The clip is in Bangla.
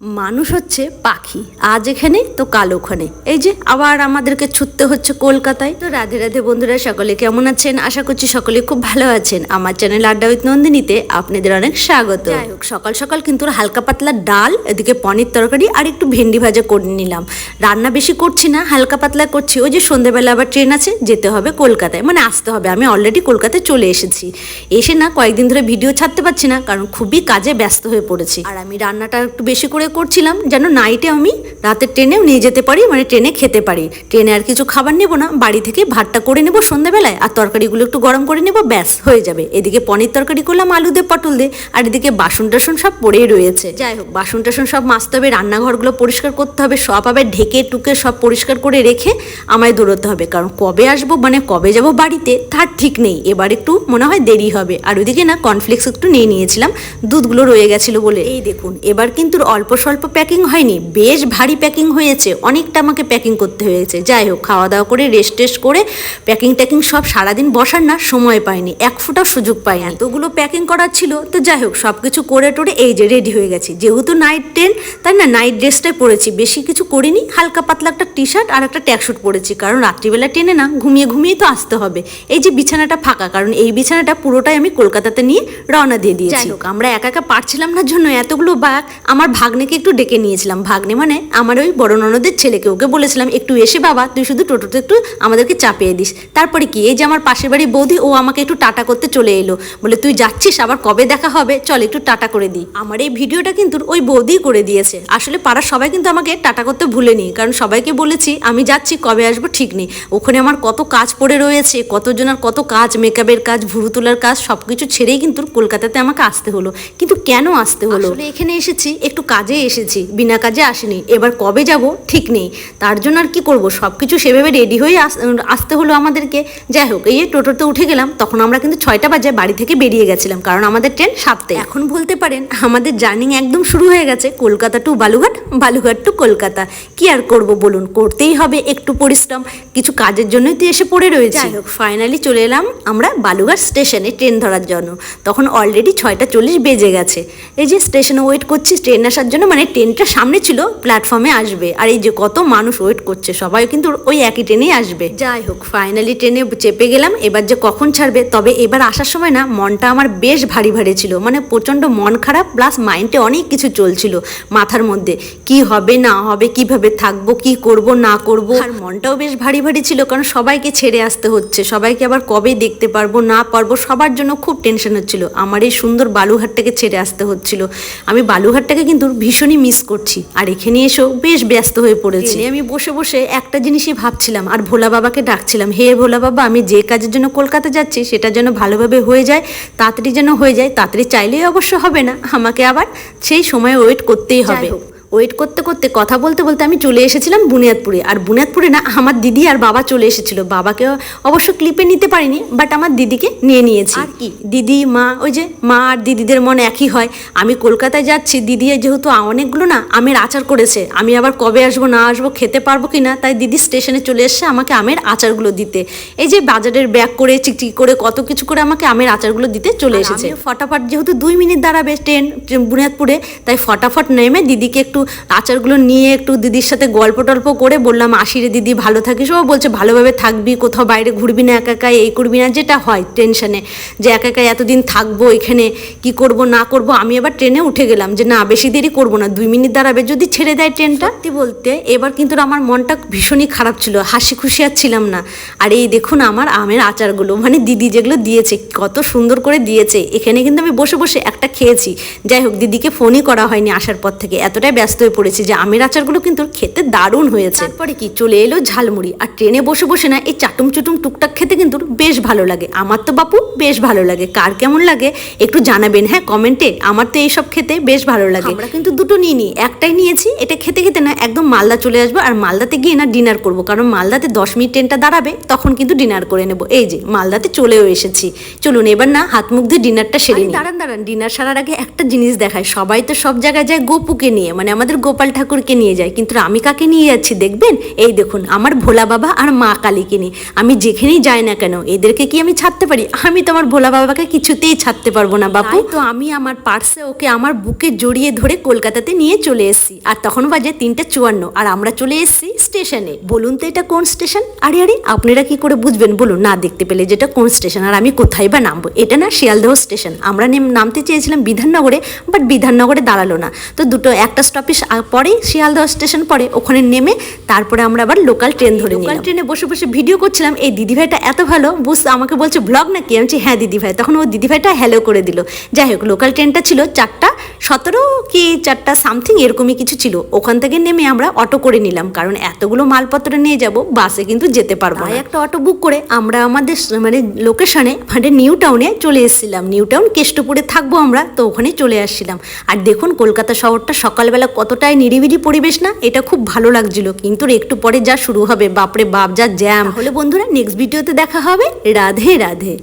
মানুষ হচ্ছে পাখি। আজ এখানে, তো কাল ওখানে। এই যে, আবার আমাদেরকে ছুটতে হচ্ছে কলকাতায়। তো রাধে রাধে বন্ধুরা, সকলে কেমন আছেন? আশা করছি সকলে খুব ভালো আছেন। আমার চ্যানেল আড্ডা উইথ নন্দিনীতে আপনাদের অনেক স্বাগত। যাই হোক, সকাল সকাল কিন্তু হালকা পাতলা ডাল, এদিকে পনির তরকারি আর একটু ভেন্ডি ভাজা করে নিলাম। রান্না বেশি করছি না, হালকা পাতলা করছি। ওই যে সন্ধ্যেবেলা আবার ট্রেন আছে, যেতে হবে কলকাতায়। মানে আসতে হবে, আমি অলরেডি কলকাতায় চলে এসেছি। এসে না কয়েকদিন ধরে ভিডিও ছাড়তে পারছি না, কারণ খুবই কাজে ব্যস্ত হয়ে পড়েছি। আর আমি রান্নাটা একটু বেশি করে করছিলাম যেন নাইটে আমি রাতের ট্রেনেও নিয়ে যেতে পারি মানে ট্রেনে খেতে পারি। ট্রেনে আর কিছু খাবার নেব না, বাড়ি থেকে ভাতটা করে নেব সন্ধ্যাবেলায়, আর তরকারিগুলো একটু গরম করে নেব, ব্যাস, হয়ে যাবে। এদিকে পনির তরকারি করলাম, আলু দিয়ে পটল দিয়ে, আর এদিকে বাসন টাসন সব পড়েই রয়েছে। যাই হোক, বাসন টাসন সব মাজতে হবে, রান্নাঘরগুলো পরিষ্কার করতে হবে, সব আবার ঢেকে টুকে সব পরিষ্কার করে রেখে আমায় দৌড়তে হবে, কারণ কবে আসব মানে কবে যাব বাড়িতে, তার ঠিক নেই। এবার একটু মনে হয় দেরি হবে। আর ওইদিকে না কর্নফ্লেক্স একটু নিয়ে নিয়েছিলাম, দুধগুলো রয়ে গেছিল বলে। এই দেখুন, এবার কিন্তু অল্প স্বল্প প্যাকিং হয়নি, বেশ ভারী প্যাকিং হয়েছে, অনেকটা আমাকে প্যাকিং করতে হয়েছে। যাই হোক, খাওয়া দাওয়া করে রেস্ট টেস্ট করে প্যাকিং ট্যাকিং সব সারাদিন বসার না, সময় পাইনি, এক ফুটাও সুযোগ পাইনি। এতগুলো প্যাকিং করার ছিল, তো যাই হোক সব কিছু করে টোরে এই যে রেডি হয়ে গেছি। যেহেতু নাইট ট্রেন তাই না নাইট ড্রেসটাই পরেছি। বেশি কিছু করিনি, হালকা পাতলা একটা টি শার্ট আর একটা ট্যাকশুট পরেছি, কারণ রাত্রিবেলা ট্রেনে না, ঘুমিয়ে ঘুমিয়ে তো আসতে হবে। এই যে বিছানাটা ফাঁকা, কারণ এই বিছানাটা পুরোটাই আমি কলকাতাতে নিয়ে রওনা দিয়ে দিয়েছি। আমরা একা একা পারছিলাম না জন্য এতগুলো বাঘ আমার ভাগ্নেকে একটু ডেকে নিয়েছিলাম, ভাগ্নে মানে আমার ওই বড় ননদের ছেলেকে। ওকে বলেছিলাম, একটু এসে বাবা, তুই শুধু টোটোতে একটু আমাদেরকে চাপিয়ে দিস। তারপরে কি, এই যে আমার পাশের বাড়ি বৌদি, ও আমাকে একটু টাটা করতে চলে এলো। বলে, তুই যাচ্ছিস, আবার কবে দেখা হবে? চল, একটু টাটা করে দিই। আমার এই ভিডিওটা কিন্তু ওই বৌদি করে দিয়েছে। আসলে পাড়ার সবাই কিন্তু আমাকে টাটা করতে ভুলেনি, কারণ সবাইকে বলেছি, আমি যাচ্ছি, কবে আসব, ঠিক নেই। ওখানে আমার কত কাজ পড়ে রয়েছে কতজনের কত কাজ মেকআপের কাজ, ভুরু তোলার কাজ সব কিছু ছেড়েই কিন্তু কলকাতাতে আমাকে আসতে হলো। কিন্তু কেন আসতে হলো? এখানে এসেছি, একটু কাজে এসেছি, বিনা কাজে আসিনি। এবার কবে যাব ঠিক নেই। তার জন্য আর কি করব? সব কিছু সেভাবে রেডি হয়ে আস- আসতে হলো আমাদেরকে। যাই হোক, এই টোটোতে উঠে গেলাম, তখন আমরা কিন্তু ছয়টা বাজে বাড়ি থেকে বেরিয়ে গেছিলাম, কারণ আমাদের ট্রেন সাতটায়। এখন বলতে পারেন, আমাদের জার্নি একদম শুরু হয়ে গেছে, কলকাতা টু বালুঘাট বালুঘাট টু কলকাতা। কি আর করব বলুন? করতেই হবে একটু পরিশ্রম। কিছু কাজের জন্যই তো এসে পড়ে রয়েছে। যাই হোক ফাইনালি চলে এলাম আমরা বালুঘাট স্টেশনে ট্রেন ধরার জন্য। তখন অলরেডি ছয়টা চল্লিশ বেজে গেছে। এই যে স্টেশনে ওয়েট করছি ট্রেন আসার জন্য মানে ট্রেনটা সামনে ছিল প্ল্যাটফর্মে আসবে। আর এই যে কত মানুষ ওয়েট করছে সবাই কিন্তু ওই একই ট্রেনেই আসবে। যাই হোক ফাইনালি ট্রেনে চেপে গেলাম এবার যে কখন ছাড়বে তবে এবার আসার সময় না মনটা আমার বেশ ভারী ভারী ছিল। মানে প্রচণ্ড মন খারাপ প্লাস মাইন্ডে অনেক কিছু চলছিল মাথার মধ্যে। কি হবে না হবে কীভাবে থাকব কি করব না করব। আর মনটাও বেশ ভারী ভারী ছিল কারণ সবাইকে ছেড়ে আসতে হচ্ছে। সবাইকে আবার কবে দেখতে পারব না পারব সবার জন্য খুব টেনশন হচ্ছিল। আমার এই সুন্দর বালুঘাটটাকে ছেড়ে আসতে হচ্ছিল। আমি বালুঘাটটাকে কিন্তু ভীষণই মিস করছি। আর এখানে এসেও বেশ ব্যস্ত হয়ে পড়েছি। আমি বসে বসে একটা জিনিসই ভাবছিলাম আর ভোলা বাবাকে ডাকছিলাম। হে ভোলা বাবা আমি যে কাজের জন্য কলকাতা যাচ্ছি সেটা যেন ভালোভাবে হয়ে যায় তাড়াতাড়ি যেন হয়ে যায় তাড়াতাড়ি চাইলেই অবশ্য হবে না। আমাকে আবার সেই সময় ওয়েট করতেই হবে। ওয়েট করতে করতে কথা বলতে বলতে আমি চলে এসেছিলাম বুনিয়াদপুরে। আর বুনিয়াদপুরে না আমার দিদি আর বাবা চলে এসেছিল। বাবাকে অবশ্য ক্লিপে নিতে পারিনি বাট আমার দিদিকে নিয়ে নিয়েছি। আর কি? দিদি মা ওই যে মা আর দিদিদের মন একই হয়। আমি কলকাতায় যাচ্ছি দিদি যেহেতু অনেকগুলো না আমের আচার করেছে। আমি আবার কবে আসব না আসব খেতে পারব কি না তাই দিদি স্টেশনে চলে এসছে আমাকে আমের আচারগুলো দিতে। এই যে বাজারের ব্যাগ করে চিকচিকি করে কত কিছু করে আমাকে আমের আচারগুলো দিতে চলে এসেছে। ফটাফট যেহেতু দুই মিনিট দাঁড়াবে ট্রেন ট্রেন বুনিয়াদপুরে তাই ফটাফট নেমে দিদিকে একটু আচারগুলো নিয়ে একটু দিদির সাথে গল্প টল্প করে বললাম, আসিরে দিদি, ভালো থাকিস? ও বলছে, ভালোভাবে থাকবি, কোথাও বাইরে ঘুরবি না, একা একা এই করবি না। যেটা হয় টেনশনে যে একা একা এতদিন থাকব এখানে, কি করব, না করব, আমি এবার ট্রেনে উঠে গেলাম যে, না, বেশি দেরি করব না, দুই মিনিট দাঁড়াবে, যদি ছেড়ে দেয় ট্রেনটা? সত্যি বলতে, এবার কিন্তু আমার মনটা ভীষণই খারাপ ছিল, হাসি খুশি আর ছিলাম না। আর এই দেখুন আমার আমের আচারগুলো মানে দিদি যেগুলো দিয়েছে, কত সুন্দর করে দিয়েছে, এখানে কিন্তু আমি বসে বসে একটা খেয়েছি। যাই হোক, দিদিকে ফোনই করা হয়নি আসার পর থেকে, এতটাই ব্যস্ত হয়ে পড়েছি যে আমের আচারগুলো কিন্তু খেতে দারুণ হয়েছে। তারপরে কি? চলে এলো ঝালমুড়ি। আর ট্রেনে বসে বসে না এই চাটুম চুটুম টুকটাক খেতে কিন্তু বেশ ভালো লাগে। আমার তো বাপু বেশ ভালো লাগে। কার কেমন লাগে একটু জানাবেন হ্যাঁ কমেন্টে। আমার তো এইসব খেতে বেশ ভালো লাগে। আমরা কিন্তু দুটো নিয়ে নিই একটাই নিয়েছি। এটা খেতে খেতে না একদম মালদা চলে আসব আর মালদাতে গিয়ে না ডিনার করব। কারণ মালদাতে দশ মিনিট ট্রেনটা দাঁড়াবে তখন কিন্তু ডিনার করে নেব। এই যে মালদাতে চলেও এসেছি। চলুন এবার না হাত মুখ দিয়ে ডিনারটা সেরে দাঁড়ান দাঁড়ান। ডিনার সারার আগে একটা জিনিস দেখায় সবাই তো সব জায়গায় যায় গোপুকে নিয়ে। মানে আমাদের গোপাল ঠাকুরকে নিয়ে যায়, কিন্তু আমি কাকে নিয়ে যাচ্ছি দেখবেন? এই দেখুন, আমার ভোলা বাবা আর মা কালীকে নিয়ে। আমি যেখানেই যাই না কেন, এদেরকে কি আমি ছাড়তে পারি? আমি তো আমার ভোলা বাবাকে কিছুতেই ছাড়তে পারব না, বাপু। তো আমি আমার পার্সে ওকে আমার বুকে জড়িয়ে ধরে কলকাতাতে নিয়ে চলে এসেছি। আর তখন বাজে তিনটে চুয়ান্ন, আর আমরা চলে এসেছি স্টেশনে। বলুন তো এটা কোন স্টেশন? আরে আরে, আপনারা কি করে বুঝবেন? বলুন, না দেখতে পেলে যেটা কোন স্টেশন, আর আমি কোথায় বা নামবো? এটা না শিয়ালদহ স্টেশন। আমরা নেম- নামতে চেয়েছিলাম বিধাননগরে, বাট বিধাননগরে দাঁড়াল না। তো দুটো, একটা স্টপেজ পরেই শিয়ালদহ স্টেশন পরে ওখানে নেমে তারপরে আমরা আবার লোকাল ট্রেন ধরে লোকাল ট্রেনে বসে বসে ভিডিও করছিলাম এই দিদিভাইটা এত ভালো বুঝতে আমাকে বলছে ব্লগ নাকি? আমি হ্যাঁ দিদিভাই। তখন ও দিদিভাইটা হ্যালো করে দিল। যাই হোক লোকাল ট্রেনটা ছিল চারটা সতেরো কি চারটা সামথিং এরকমই কিছু ছিল। ওখান থেকে নেমে আমরা অটো করে নিলাম কারণ এতগুলো মালপত্র নিয়ে যাব বাসে কিন্তু যেতে পারব একটা অটো বুক করে আমরা আমাদের মানে লোকেশনে মানে নিউ টাউনে চলে এসেছিলাম। নিউ টাউন কেষ্টপুরে থাকব আমরা তো ওখানে চলে আসছিলাম। আর দেখুন কলকাতা শহরটা সকালবেলা কতটাই নিরিবিলি পরিবেশ না, এটা খুব ভালো লাগছিল। কিন্তু একটু পরে যা শুরু হবে, বাপরে বাপ, যা জ্যাম হলে বন্ধুরা নেক্সট ভিডিওতে দেখা হবে। রাধে রাধে।